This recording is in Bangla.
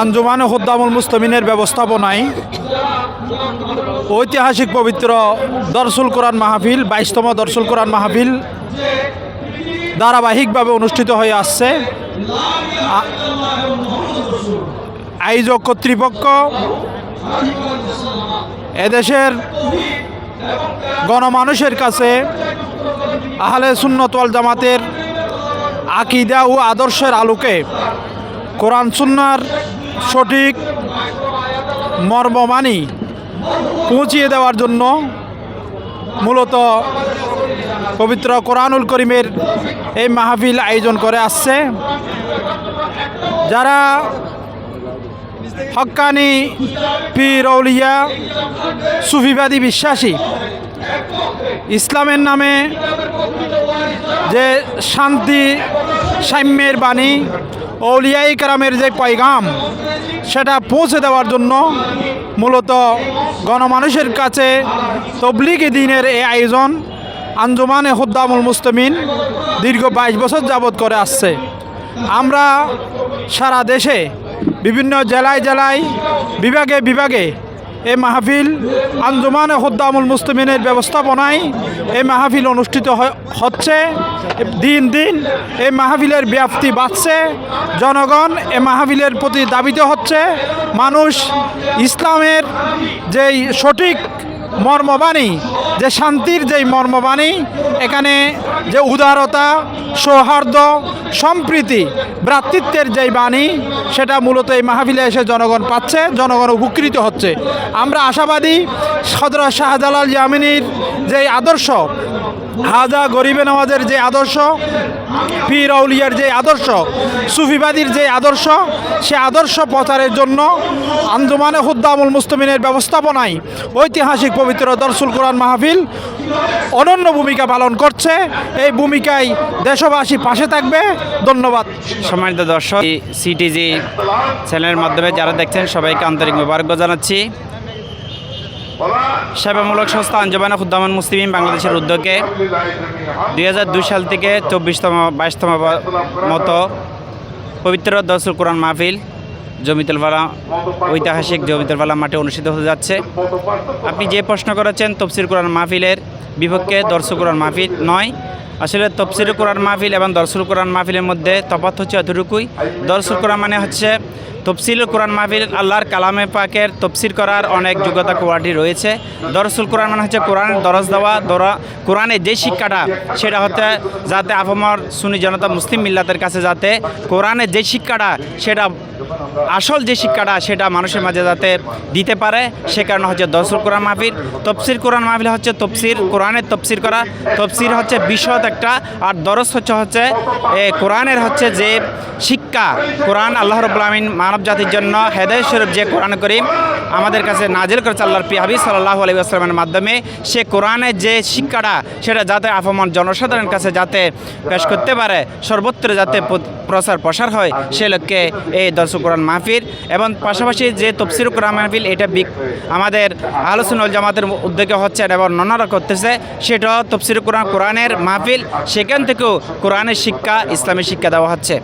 আঞ্জুমান হুদ্দামুল মুস্তমিনের ব্যবস্থাপনায় ঐতিহাসিক পবিত্র দরসুল কোরআন মাহফিল, বাইশতম দরসুল কোরআন মাহফিল ধারাবাহিকভাবে অনুষ্ঠিত হয়ে আসছে। আয়োজক কর্তৃপক্ষ এদেশের গণমানুষের কাছে আহলে সুন্নত ওয়াল জামাতের আকিদা ও আদর্শের আলোকে কোরআন সুন্নার সঠিক মর্মমানি পৌঁছিয়ে দেওয়ার জন্য মূলত পবিত্র কোরআনুল করিমের এই মাহফিল আয়োজন করে আসছে। যারা হক্কানি পীর অলিয়া সুফিবাদী বিশ্বাসী, ইসলামের নামে যে শান্তি সাম্যের বাণী অলিয়াই কারামের যে পাইগাম, সেটা পৌঁছে দেওয়ার জন্য মূলত গণমানুষের কাছে তবলিগি দিনের এই আয়োজন আঞ্জুমানে হুদ্দামুল মুস্তমিন দীর্ঘ বাইশ বছর যাবৎ করে আসছে। আমরা সারা দেশে বিভিন্ন জেলায় জেলায়, বিভাগে বিভাগে এই মাহফিল আঞ্জুমানে হুদ্দামুল মুস্তমিনের ব্যবস্থাপনায় এই মাহফিল অনুষ্ঠিত হচ্ছে। দিন দিন এই মাহফিলের ব্যাপ্তি বাড়ছে। জনগণ এই মাহফিলের প্রতি দাবিত হচ্ছে। মানুষ ইসলামের যেই সঠিক মর্মবাণী, যে শান্তির যেই মর্মবাণী, এখানে যে উদারতা, সৌহার্দ্য, সম্প্রীতি, ভ্রাতৃত্বের যেই বাণী, সেটা মূলত এই মাহফিলে এসে জনগণ পাচ্ছে, জনগণ উপকৃত হচ্ছে। আমরা আশাবাদী সদর শাহজালাল জামিনীর যেই আদর্শ, হাজা গরিবে নওয়াজের যে আদর্শ, পীর আউলিয়ার যে আদর্শ, সুফিবাদীর যে আদর্শ, সে আদর্শ প্রচারের জন্য আঞ্জুমানে হুদ্দামুল মুস্তমিনের ব্যবস্থাপনায় ঐতিহাসিক পবিত্র দরসুল কোরআন মাহফিল অনন্য ভূমিকা পালন করছে। এই ভূমিকায় দেশবাসী পাশে থাকবে। ধন্যবাদ। সম্মানিত দর্শক সিটিজি চ্যানেলের মাধ্যমে যারা দেখছেন, সবাইকে আন্তরিক মোবারক জানাচ্ছি। সেবামূলক সংস্থা আঞ্জমানা খুদ্দামান মুসলিম বাংলাদেশের উদ্যোগে দুই হাজার দুই সাল থেকে চব্বিশতম, বাইশতম মতো পবিত্র দসুল কোরআন মাহফিল জমিতুলওয়ালা ঐতিহাসিক জমিতুলওয়ালা মাঠে অনুষ্ঠিত হতে যাচ্ছে। আপনি যে প্রশ্ন করেছেন, তফসির কোরআন মাহফিলের বিপক্ষে দর্শক কোরআন মাহফিল নয়। আসলে তফসির কোরআন মাহফিল এবং দর্শুল কোরআন মাহফিলের মধ্যে তফাৎ হচ্ছে এতটুকুই। দর্শুল কোরআন মানে হচ্ছে তফসিল কোরআন মাহফিল আল্লাহর কালামে পাকের তফসির করার অনেক যোগ্যতা কোয়ালিটি রয়েছে। দরসুল কোরআন মানে হচ্ছে কোরআনের দরজ দেওয়া, দরা, কোরআনের যে শিক্ষাটা, সেটা হচ্ছে যাতে আফমর সুনি জনতা মুসলিম মিল্লাতের কাছে যাতে কোরআনের যে শিক্ষাটা, সেটা আসল যে শিক্ষাটা সেটা মানুষের মাঝে যাতে দিতে পারে, সে কারণে হচ্ছে দরসুল কোরআন মাহফিল। তফসির কোরআন মাহফিল হচ্ছে তফসির কোরআনের তফসির করা। তফসির হচ্ছে বিশদ একটা, আর দরস হচ্ছে হচ্ছে কোরআনের হচ্ছে যে শিক্ষা, কোরআন আল্লাহ রবুল্লা আমিন মানব জাতির জন্য হেদায় স্বরূপ যে কোরআন করিম আমাদের কাছে নাজিল করেছে আল্লাহর পি হাবিব সাল্লাহ আলী আসলামের মাধ্যমে, সে কোরআনের যে শিক্ষাটা, সেটা যাতে আফমান জনসাধারণের কাছে যাতে পেশ করতে পারে, সর্বত্র যাতে প্রচার প্রসার হয়, সে লক্ষ্যে এই দর্শক কোরআন মাহফিল এবং পাশাপাশি যে তফসির কোরআন মাহফিল, এটা আমাদের আলোচনা জামাতের উদ্যোগে হচ্ছে এবং ননারা করতেছে। সেটা তফসির কোরআন, কোরআনের মাহফিল, সেখান থেকেও কোরআনের শিক্ষা, ইসলামী শিক্ষা দেওয়া হচ্ছে।